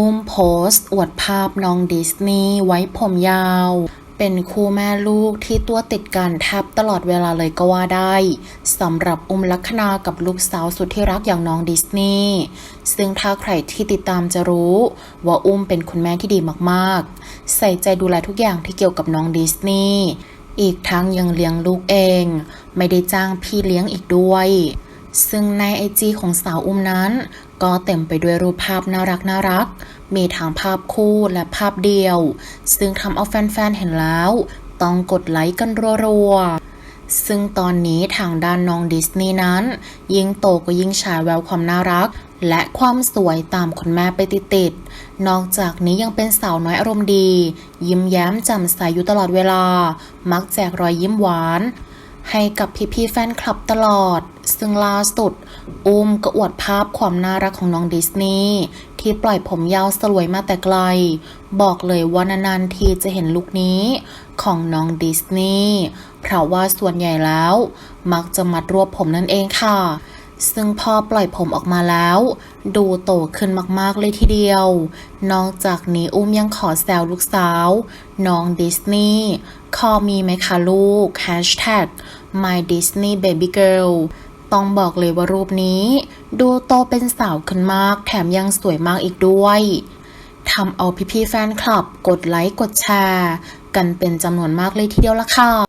อุ้มโพสต์ อวดภาพน้องดิสนีย์ไว้ผมยาว เป็นคู่แม่ลูกที่ตัวติดกันแทบตลอดเวลาเลยก็ว่าได้สำหรับอุ้มลัคนากับลูกสาวสุดที่รักอย่างน้องดิสนีย์ซึ่งถ้าใครที่ติดตามจะรู้ ว่าอุ้มเป็นคุณแม่ที่ดีมากๆ ใส่ใจดูแลทุกอย่างที่เกี่ยวกับน้องดิสนีย์อีกทั้งยังเลี้ยงลูกเอง ไม่ได้จ้างพี่เลี้ยงอีกด้วย ซึ่งในไอจีของสาวอุ้มนั้น ก็เต็มไปด้วยรูปภาพน่ารักน่ารัก มีทั้งภาพคู่และภาพเดียว ซึ่งทำเอาแฟนๆ เห็นแล้ว ต้องกดไลค์กันรัวๆ ซึ่งตอนนี้ทางด้านน้องดิสนีย์นั้น ยิ่งโตก็ยิ่งฉายแววความน่ารัก และความสวยตามคุณแม่ไปติดๆ นอกจากนี้ยังเป็นสาวน้อยอารมณ์ดี ยิ้มแย้มแจ่มใสอยู่ตลอดเวลา มักแจกรอยยิ้มหวาน ให้กับพี่ๆ แฟนคลับตลอด ซึ่งล่าสุด อุ้มก็อวดภาพความน่ารักของน้องดิสนีย์ที่ปล่อยผมยาวสลวยมาแต่ไกล บอกเลยว่านานๆทีจะเห็นลุคนี้ของน้องดิสนีย์เพราะว่าส่วนใหญ่แล้ว มักจะมัดรวบผมนั่นเองค่ะ ซึ่งพอปล่อยผมออกมาแล้ว ดูโตขึ้นมากๆเลยทีเดียว นอกจากนี้อุ้มยังขอแซวลูกสาว น้องดิสนีย์คอมีไหมคะลูก Hashtag my Disney baby girl ต้องบอกเลยว่ารูปนี้ ดูโตเป็นสาวขึ้นมาก แถมยังสวยมากอีกด้วยทำเอาพี่ๆแฟนคลับ กดไลค์กดแชร์ กันเป็นจำนวนมากเลยทีเดียวละค่ะ